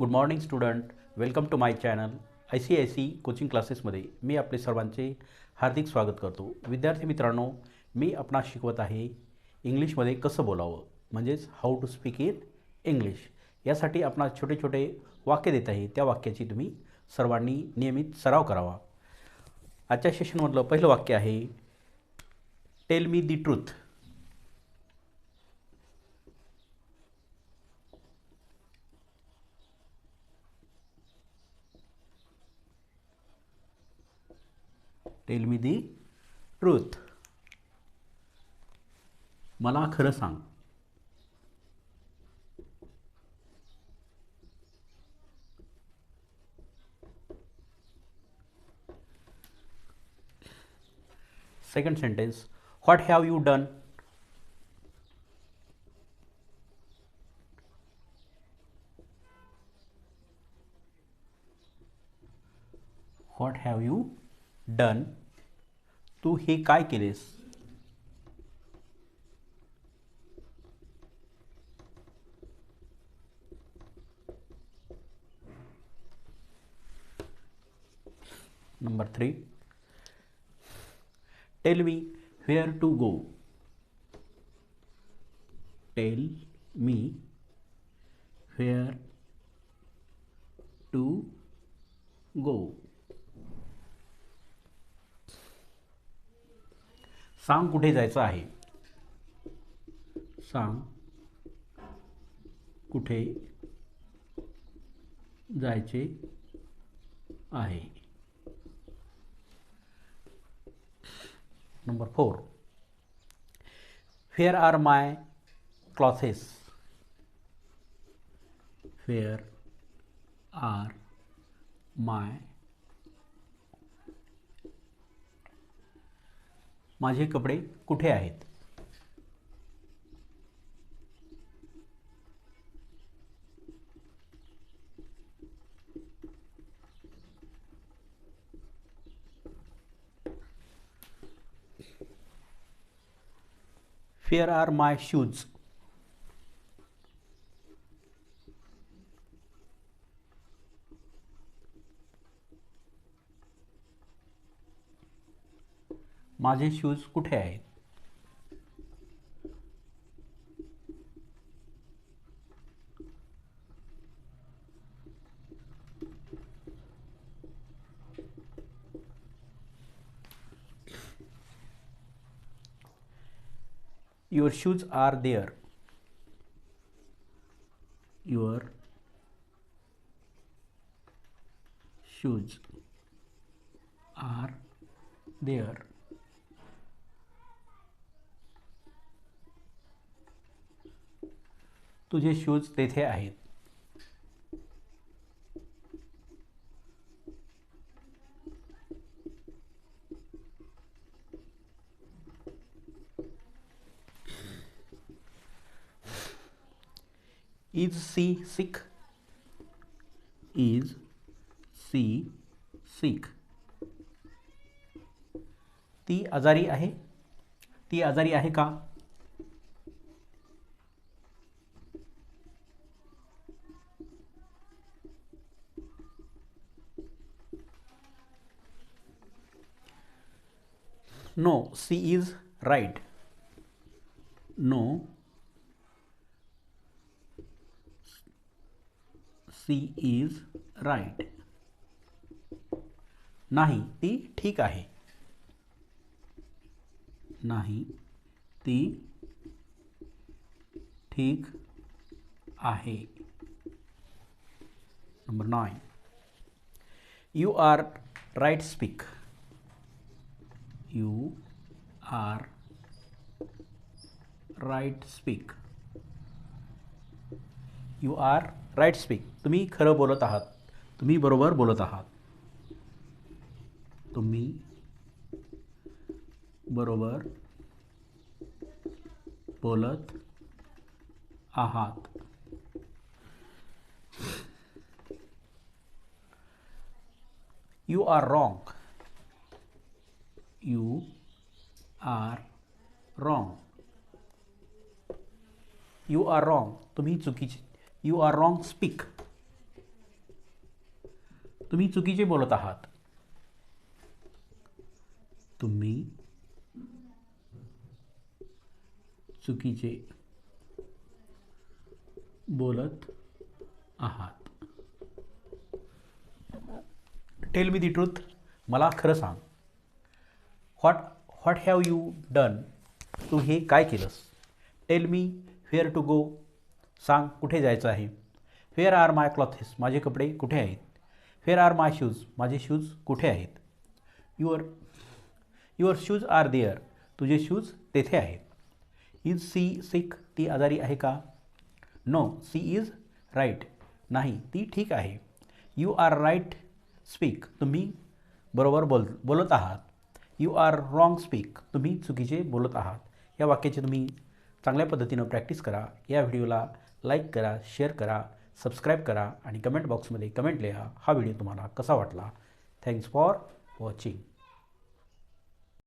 Good morning student welcome to my channel I C I C coaching क्लासेसमध्ये मी आपले सर्वांचे हार्दिक स्वागत करतो. विद्यार्थी मित्रांनो मी आपणास शिकवत आहे इंग्लिशमध्ये कसं बोलावं? म्हणजेच how to speak in English यासाठी आपणास छोटे छोटे वाक्य देत आहे. त्या वाक्याची तुम्ही सर्वांनी नियमित सराव करावा. आजच्या सेशनमधलं पहिलं वाक्य आहे tell me the truth tell me the truth मला खरं सांग. Second sentence what have you done what have you done तू हे काय केलेस? Number three tell me where to go tell me where to go सांग कुठे जायचं आहे? सांग कुठे जायचे आहे? Number four where are my clothes where are my माझे कपडे कुठे आहेत? फेअर आर माय शूज माझे शूज़ कुठे आहेत? Your shoes are there your shoes are there तुझे शूज़ तेथे आहेत. Is C sick is C सिक ती आजारी आहे? ती आजारी आहे का? No, she is right. No, she is right. नाही ती ठीक आहे. नाही ती ठीक आहे. Number nine you are right speak you are right speak you are right speak तुम्ही खरं बोलत आहात. तुम्ही बरोबर बोलत आहात. तुम्ही बरोबर बोलत आहात. You are wrong you are wrong. You are wrong. तुम्ही चुकीचे you are wrong speak. तुम्ही चुकीचे बोलत आहात. तुम्ही चुकीचे बोलत आहात. टेल मी दी ट्रूथ मला खरं सांग. What what have you done तू हे काय केलंस? Tell me where to go सांग कुठे जायचं आहे? फेअर आर माय क्लॉथेस माझे कपडे कुठे आहेत? फेअर आर माय शूज माझे शूज कुठे आहेत? Your your shoes are there तुझे शूज तेथे आहेत. इज सी सिक ती आजारी आहे का? नो सी इज राईट नाही ती ठीक आहे. यू आर राईट स्पीक तुम्ही बरोबर बोल बोलत आहात. यू आर रॉंग स्पीक तुम्ही चुकीचे बोलत आहात. या वाक्याची तुम्ही चांगल्या पद्धतीनं प्रॅक्टिस करा. या व्हिडिओला लाईक करा शेअर करा सबस्क्राईब करा आणि कमेंट बॉक्समध्ये कमेंट लिहा. हा व्हिडिओ तुम्हाला कसा वाटला? Thanks for watching